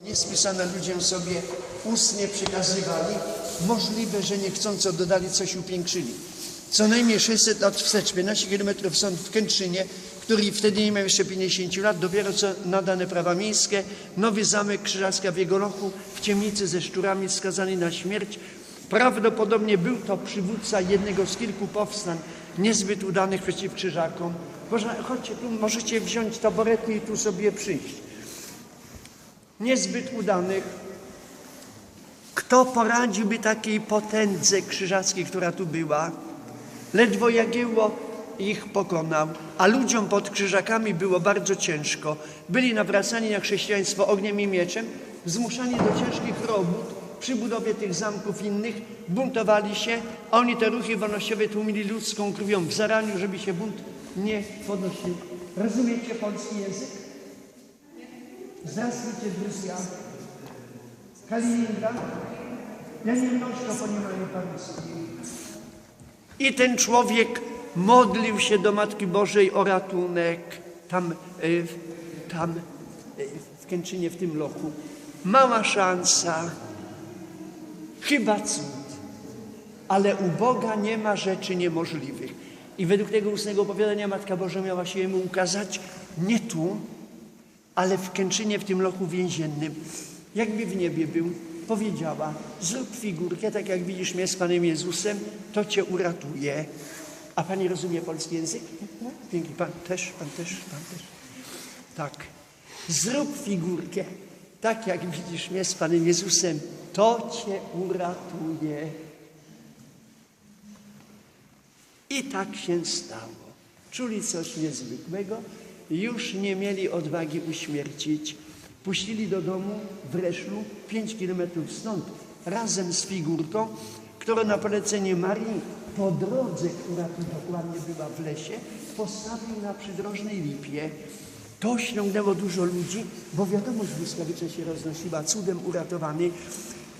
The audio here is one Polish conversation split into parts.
Niespisane ludziom sobie ustnie przekazywali, możliwe, że niechcąco dodali coś upiększyli. Co najmniej 600 lat wstecz, 15 km sąd w Kętrzynie, który wtedy nie miał jeszcze 50 lat, dopiero co nadane prawa miejskie, nowy zamek Krzyżacka w jego lochu, w ciemnicy ze szczurami skazany na śmierć. Prawdopodobnie był to przywódca jednego z kilku powstań niezbyt udanych przeciw Krzyżakom. Można, chodźcie tu, możecie wziąć taborety i tu sobie przyjść niezbyt udanych. Kto poradziłby takiej potędze krzyżackiej, która tu była? Ledwo Jagiełło ich pokonał, a ludziom pod krzyżakami było bardzo ciężko. Byli nawracani na chrześcijaństwo ogniem i mieczem, zmuszani do ciężkich robót przy budowie tych zamków innych, buntowali się, a oni te ruchy wolnościowe tłumili ludzką krwią w zaraniu, żeby się bunt nie podnosił. Rozumiecie polski język? zaswyciedlisja Kalininga, nemiennością poniewają Paryski. I ten człowiek modlił się do Matki Bożej o ratunek tam, e, tam e, w Kęczynie, w tym lochu. Mała szansa, chyba cud, ale u Boga nie ma rzeczy niemożliwych. I według tego ustnego opowiadania Matka Boża miała się jemu ukazać nie tu, ale w Kęczynie, w tym lochu więziennym, jakby w niebie był, powiedziała: Zrób figurkę, tak jak widzisz mnie z Panem Jezusem, to cię uratuje. A pani rozumie polski język? Pięknie, pan też, pan też, pan też. Tak. Zrób figurkę, tak jak widzisz mnie z Panem Jezusem, to cię uratuje. I tak się stało. Czuli coś niezwykłego, już nie mieli odwagi uśmiercić. Puścili do domu w Reszlu, pięć kilometrów stąd, razem z figurką, którą na polecenie Marii po drodze, która tu dokładnie była w lesie, postawił na przydrożnej lipie. To ściągnęło dużo ludzi, bo wiadomość błyskawicznie się roznosiła, cudem uratowany.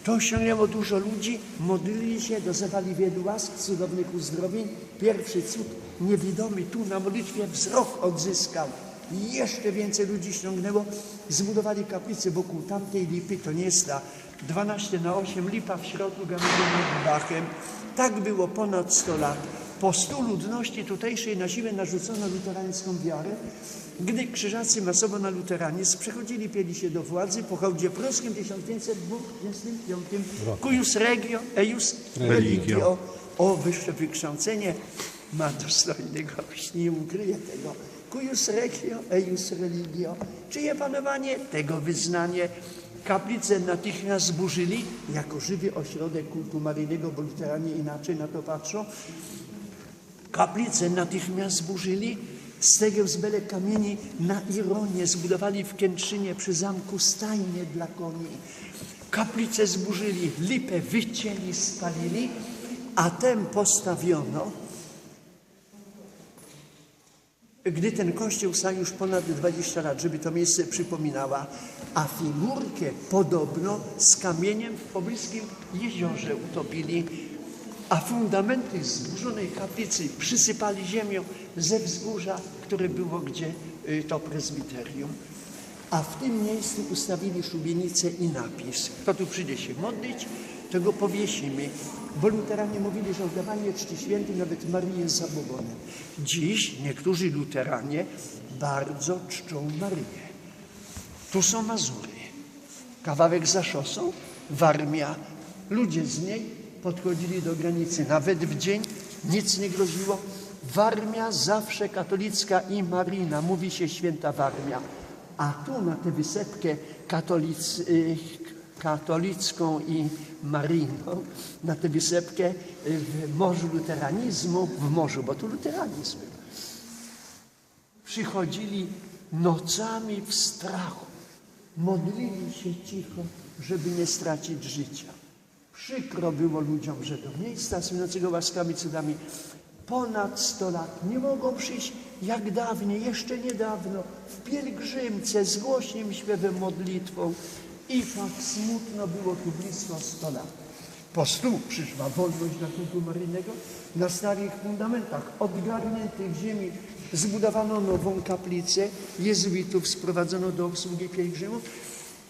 To ściągnęło dużo ludzi, modlili się, dozewali wielu łask, cudownych uzdrowień. Pierwszy cud niewidomy tu na modlitwie wzrok odzyskał. I jeszcze więcej ludzi ściągnęło, zbudowali kaplicę wokół tamtej lipy, to nie jest ta 12 na 8, lipa w środku, gamieniem nad dachem. Tak było ponad 100 lat. Po stu ludności tutejszej na siłę narzucono luterańską wiarę, gdy krzyżacy masowo na luteranizm przechodzili, pieli się do władzy po hołdzie pruskim w 1525 cuius regio, eius religio. O, wyższe wykształcenie ma dostojny gość, nie ukryje tego. Cuius regio, eius religio. Czyje panowanie? Tego wyznanie. Kaplicę natychmiast zburzyli jako żywy ośrodek kultu maryjnego, bo luteranie inaczej na to patrzą. Kaplicę natychmiast zburzyli, tego z belek kamieni na ironię zbudowali w Kętrzynie przy zamku stajnie dla koni. Kaplicę zburzyli, lipę wycięli, spalili, a tem postawiono, gdy ten kościół stał już ponad 20 lat, żeby to miejsce przypominała, a figurkę podobno z kamieniem w pobliskim jeziorze utopili, a fundamenty zburzonej kaplicy przysypali ziemią ze wzgórza, które było gdzie y, to prezbiterium. A w tym miejscu ustawili szubienicę i napis. Kto tu przyjdzie się modlić, to go powiesimy. Bo luteranie mówili, że oddawanie czci świętej nawet Marii jest zabobonem. Dziś niektórzy luteranie bardzo czczą Maryję. Tu są Mazury. Kawałek za szosą, Warmia. Ludzie z niej podchodzili do granicy. Nawet w dzień nic nie groziło. Warmia zawsze katolicka i maryjna. Mówi się święta Warmia. A tu na tę wysepkę katolic, y, katolicką i maryjną, na tę wysepkę y, w morzu luteranizmu, w morzu, bo tu luteranizm był, przychodzili nocami w strachu. Modlili się cicho, żeby nie stracić życia. Przykro było ludziom, że do miejsca słynącego łaskami cudami ponad 100 lat nie mogą przyjść jak dawniej, jeszcze niedawno, w pielgrzymce z głośnym śpiewem, modlitwą. I tak smutno było tu blisko 100 lat. Po stu przyszła wolność dla kultu maryjnego. Na starych fundamentach odgarniętych ziemi zbudowano nową kaplicę. Jezuitów sprowadzono do obsługi pielgrzymów.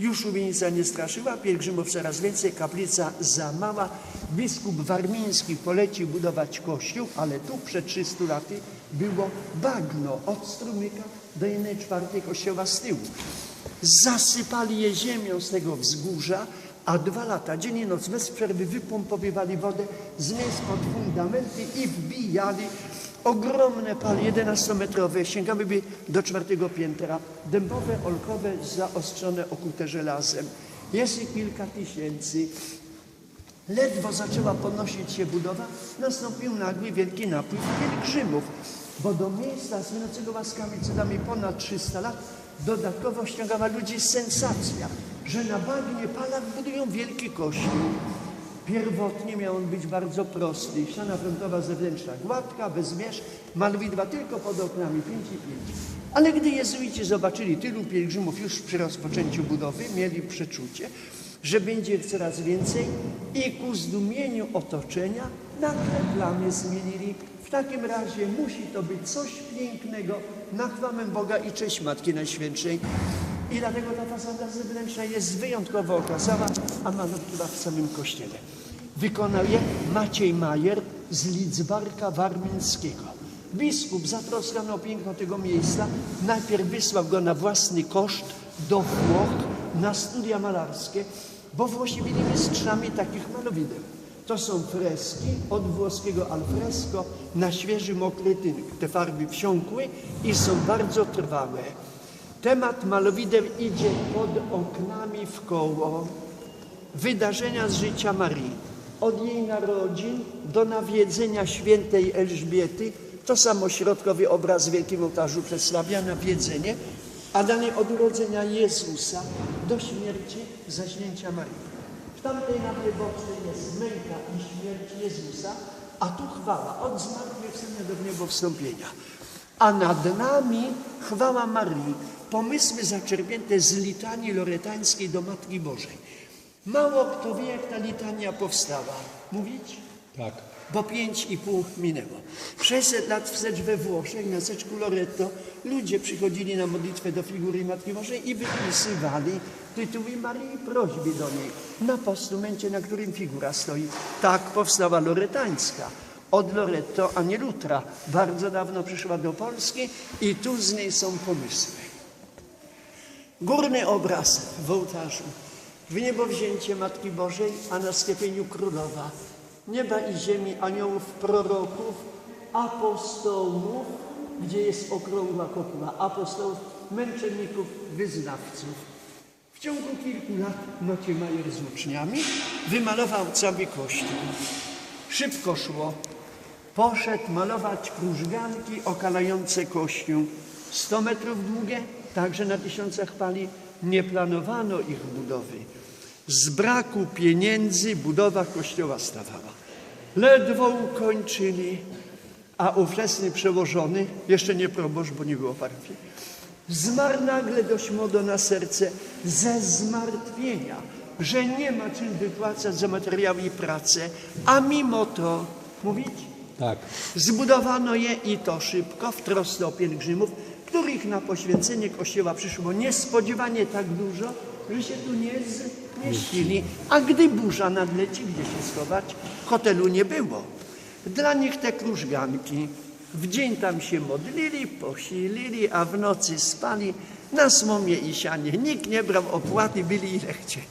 Już szubienica nie straszyła, pielgrzymów coraz więcej, kaplica za mała. Biskup Warmiński polecił budować kościół, ale tu przed 300 laty było bagno od strumyka do jednej czwartej kościoła z tyłu. Zasypali je ziemią z tego wzgórza, a dwa lata, dzień i noc, bez przerwy wypompowywali wodę z miejsc pod fundamenty i wbijali ogromne pale 11-metrowe, sięgały by do czwartego piętra, dębowe, olkowe, zaostrzone, okute żelazem. Jest ich kilka tysięcy. Ledwo zaczęła podnosić się budowa, nastąpił nagły wielki napływ pielgrzymów, bo do miejsca słynącego łaskami cudami ponad 300 lat dodatkowo ściągała ludzi sensacja, że na bagnie palach budują wielki kościół. Pierwotnie miał on być bardzo prosty. Ściana frontowa zewnętrzna gładka, bez mierz, malowidła tylko pod oknami, pięć i pięć. Ale gdy jezuici zobaczyli tylu pielgrzymów już przy rozpoczęciu budowy, mieli przeczucie, że będzie ich coraz więcej i ku zdumieniu otoczenia nagle plany zmienili. W takim razie musi to być coś pięknego na chwałę Boga i cześć Matki Najświętszej. I dlatego ta fasada zewnętrzna jest wyjątkowo okrasowa, a malowidła w samym kościele. Wykonał je Maciej Majer z Lidzbarka Warmińskiego. Biskup zatroskany o piękno tego miejsca najpierw wysłał go na własny koszt do Włoch na studia malarskie, bo Włosi byli mistrzami takich malowideł. To są freski od włoskiego alfresco na świeży mokry tynk. Te farby wsiąkły i są bardzo trwałe. Temat malowideł idzie pod oknami w koło wydarzenia z życia Marii. Od jej narodzin do nawiedzenia świętej Elżbiety, to samo środkowy obraz w Wielkim Ołtarzu przedstawia nawiedzenie, a dalej od urodzenia Jezusa do śmierci zaśnięcia Marii. W tamtej nawej bocznej jest męka i śmierć Jezusa, a tu chwała od zmartwychwstania do wniebowstąpienia. A nad nami chwała Marii, pomysły zaczerpnięte z litanii loretańskiej do Matki Bożej. Mało kto wie, jak ta litania powstała. Mówić? Tak. Bo pięć i pół minęło. 600 lat wstecz we Włoszech, na Seczku Loreto, ludzie przychodzili na modlitwę do figury Matki Bożej i wypisywali tytuły Marii i prośby do niej na postumencie, na którym figura stoi. Tak powstała loretańska. Od Loreto, a nie Lutra. Bardzo dawno przyszła do Polski i tu z niej są pomysły. Górny obraz w ołtarzu. W niebo wzięcie Matki Bożej, a na sklepieniu królowa. Nieba i ziemi, aniołów, proroków, apostołów, gdzie jest okrągła kopuła, apostołów, męczenników, wyznawców. W ciągu kilku lat Maciej Majer z uczniami wymalował cały kościół. Szybko szło. Poszedł malować krużganki okalające kościół. 100 metrów długie, także na tysiącach pali. Nie planowano ich budowy. Z braku pieniędzy budowa kościoła stawała. Ledwo ukończyli, a ówczesny przełożony, jeszcze nie proboszcz, bo nie było parafii, zmarł nagle dość modo na serce ze zmartwienia, że nie ma czym wypłacać za materiały i pracę, a mimo to, mówić, Tak. Zbudowano je i to szybko w trosce o pielgrzymów, których na poświęcenie Kościoła przyszło niespodziewanie tak dużo, że się tu nie zmieścili. A gdy burza nadleci, gdzie się schować? Hotelu nie było. Dla nich te krużganki. W dzień tam się modlili, posilili, a w nocy spali na smomie i sianie. Nikt nie brał opłaty, byli ile chcieli.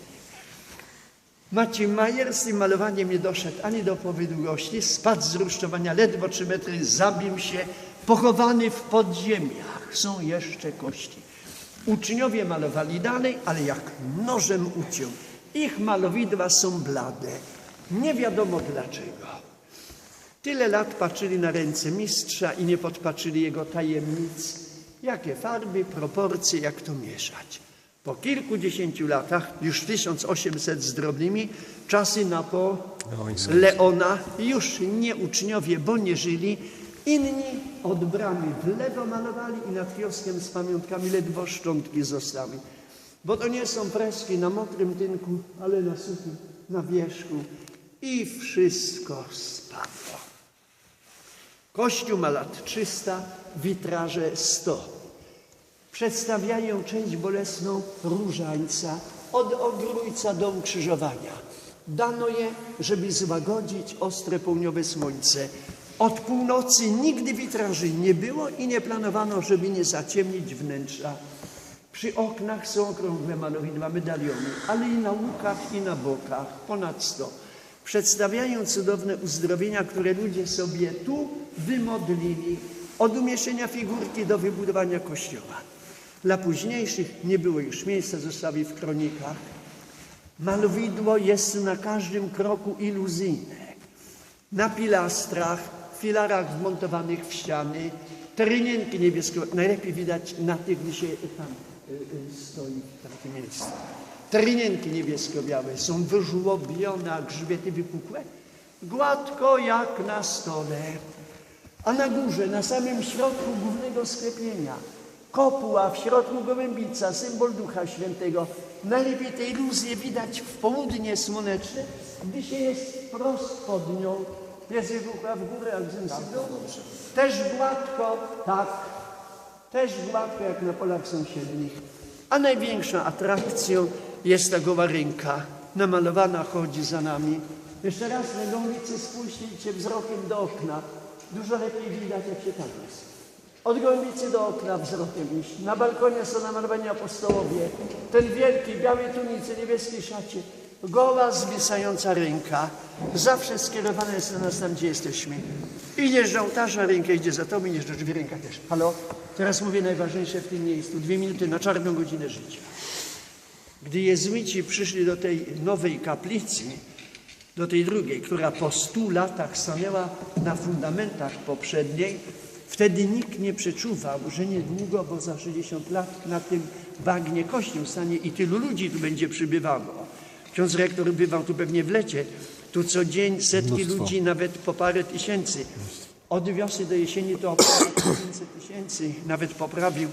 Maciej Majer z tym malowaniem nie doszedł ani do połowy długości, spadł z rusztowania ledwo trzy metry, zabił się, pochowany w podziemiach. Są jeszcze kości. Uczniowie malowali dalej, ale jak nożem uciął. Ich malowidła są blade. Nie wiadomo dlaczego. Tyle lat patrzyli na ręce mistrza i nie podpatrzyli jego tajemnic. Jakie farby, proporcje, jak to mieszać. Po kilkudziesięciu latach, już 1800 z drobnymi, czasy na po Leona, już nie uczniowie, bo nie żyli, inni od bramy w lewo malowali i nad kioskiem z pamiątkami ledwo szczątki zostały. Bo to nie są freski na mokrym tynku, ale na suchym, na wierzchu. I wszystko spadło. Kościół ma lat 300, witraże 100. Przedstawiają część bolesną różańca od ogrójca do ukrzyżowania. Dano je, żeby złagodzić ostre południowe słońce. Od północy nigdy witraży nie było i nie planowano, żeby nie zaciemnić wnętrza. Przy oknach są okrągłe malowidła, medaliony, ale i na łukach i na bokach, ponad sto. Przedstawiają cudowne uzdrowienia, które ludzie sobie tu wymodlili, od umieszczenia figurki do wybudowania kościoła. Dla późniejszych nie było już miejsca, zostawi w kronikach. Malowidło jest na każdym kroku iluzyjne. Na pilastrach, filarach wmontowanych w ściany, trynienki niebieskie, najlepiej widać na tych, gdzie się tam y, y, stoi takie miejsce. Trynienki niebiesko-białe są wyżłobione, a grzbiety wypukłe, gładko jak na stole. A na górze, na samym środku głównego sklepienia, kopuła, w środku gołębica, symbol Ducha Świętego. Najlepiej te iluzje widać w południe słoneczne, gdy się jest wprost pod nią. Jest wybuchła w górę, jak zemstydą. Też gładko, tak, też gładko jak na polach sąsiednich. A największą atrakcją jest ta goła. Namalowana chodzi za nami. Jeszcze raz na gołębicy spójrzcie wzrokiem do okna. Dużo lepiej widać, jak się tam jest. Od gołębicy do okna wzrokiem iść. Na balkonie są namalowani apostołowie. Ten wielki, białej tunicy, niebieskiej szacie. Goła, zwisająca ręka. Zawsze skierowana jest do nas tam, gdzie jesteśmy. Idziesz ołtarza, ręka idzie za tobą, idziesz do drzwi, ręka też. Halo? Teraz mówię najważniejsze w tym miejscu. Dwie minuty na czarną godzinę życia. Gdy jezuici przyszli do tej nowej kaplicy, do tej drugiej, która po stu latach stanęła na fundamentach poprzedniej, wtedy nikt nie przeczuwał, że niedługo, bo za 60 lat na tym bagnie kościół stanie i tylu ludzi tu będzie przybywało. Ksiądz rektor bywał tu pewnie w lecie. Tu co dzień setki Mnóstwo. ludzi, nawet po parę tysięcy. Od wiosny do jesieni to o parę tysięcy tysięcy nawet poprawił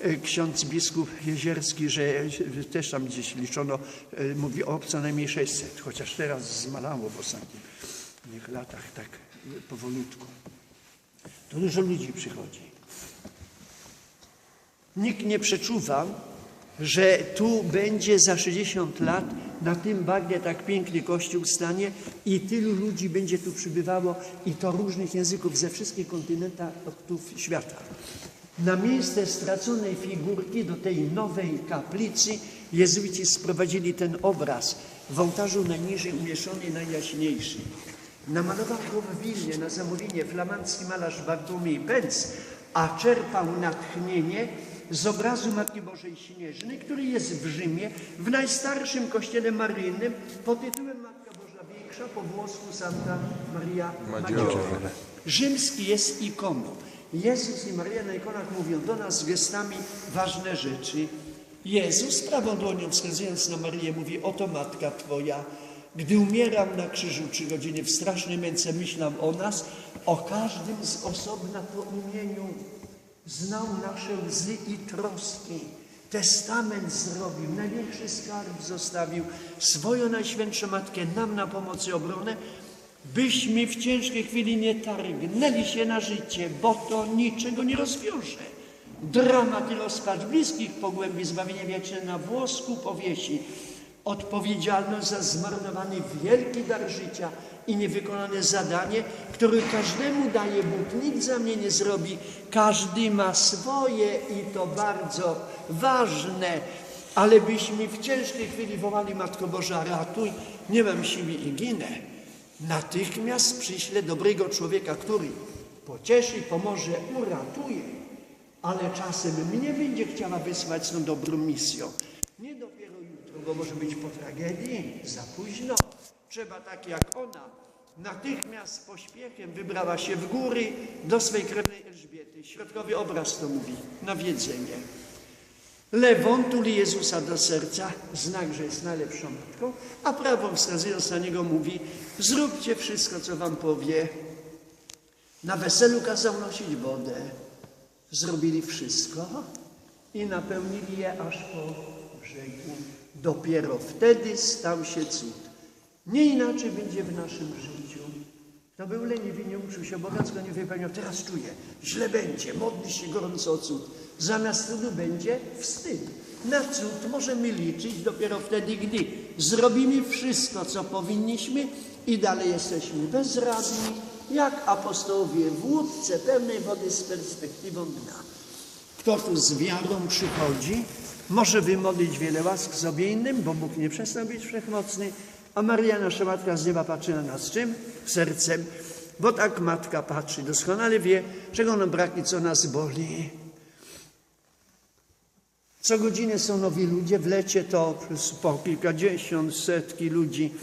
e, ksiądz biskup Jezierski, że też tam gdzieś liczono, e, mówi o co najmniej 600, chociaż teraz zmalało w ostatnich latach tak powolutku. To dużo ludzi przychodzi. Nikt nie przeczuwał, że tu będzie za 60 lat na tym bagnie tak piękny kościół stanie i tylu ludzi będzie tu przybywało i to różnych języków ze wszystkich kontynentów świata. Na miejsce straconej figurki do tej nowej kaplicy jezuici sprowadzili ten obraz w ołtarzu najniżej umieszczony, najjaśniejszy. Namalował go w Wilnie na zamówienie flamandzki malarz Bartłomiej Benz, a czerpał natchnienie z obrazu Matki Bożej Śnieżnej, który jest w Rzymie, w najstarszym kościele maryjnym pod tytułem Matka Boża Większa, po włosku Santa Maria Maggiore. Rzymski jest ikoną. Jezus i Maria na ikonach mówią do nas gestami ważne rzeczy. Jezus prawą dłonią wskazując na Marię mówi, oto Matka Twoja. Gdy umieram na krzyżu trzy godziny w strasznej męce, myślam o nas, o każdym z osobna po imieniu. Znał nasze łzy i troski. Testament zrobił, największy skarb zostawił, swoją najświętszą Matkę nam na pomoc i obronę, byśmy w ciężkiej chwili nie targnęli się na życie, bo to niczego nie rozwiąże. Dramat i rozpacz bliskich pogłębi zbawienie wieczne na włosku powiesi. Odpowiedzialność za zmarnowany wielki dar życia i niewykonane zadanie, które każdemu daje Bóg. Nikt za mnie nie zrobi. Każdy ma swoje i to bardzo ważne. Ale byśmy w ciężkiej chwili wołali Matko Boża, ratuj, nie mam siły i ginę. Natychmiast przyślę dobrego człowieka, który pocieszy, pomoże, uratuje, ale czasem mnie będzie chciała wysłać z tą dobrą misją. Nie dopiero bo może być po tragedii, za późno. Trzeba tak jak ona, natychmiast z pośpiechem wybrała się w góry do swej krewnej Elżbiety. Środkowy obraz to mówi, nawiedzenie. Lewą tuli Jezusa do serca, znak, że jest najlepszą matką, a prawą wskazując na niego mówi, zróbcie wszystko, co wam powie. Na weselu kazał nosić wodę. Zrobili wszystko i napełnili je aż po brzegu. Dopiero wtedy stał się cud. Nie inaczej będzie w naszym życiu. Kto był leniwy, nie uczył się obowiązku, nie wypełniał, teraz czuje, źle będzie, modli się gorąco o cud. Zamiast cudu będzie wstyd. Na cud możemy liczyć dopiero wtedy, gdy zrobimy wszystko, co powinniśmy i dalej jesteśmy bezradni, jak apostołowie w łódce pełnej wody z perspektywą dna. Kto tu z wiarą przychodzi, może wymodlić wiele łask sobie innym, bo Bóg nie przestał być wszechmocny, a Maria, nasza Matka z nieba, patrzy na nas czym? Sercem, bo tak Matka patrzy, doskonale wie, czego nam brak i co nas boli. Co godzinę są nowi ludzie, w lecie to po kilkadziesiąt, setki ludzi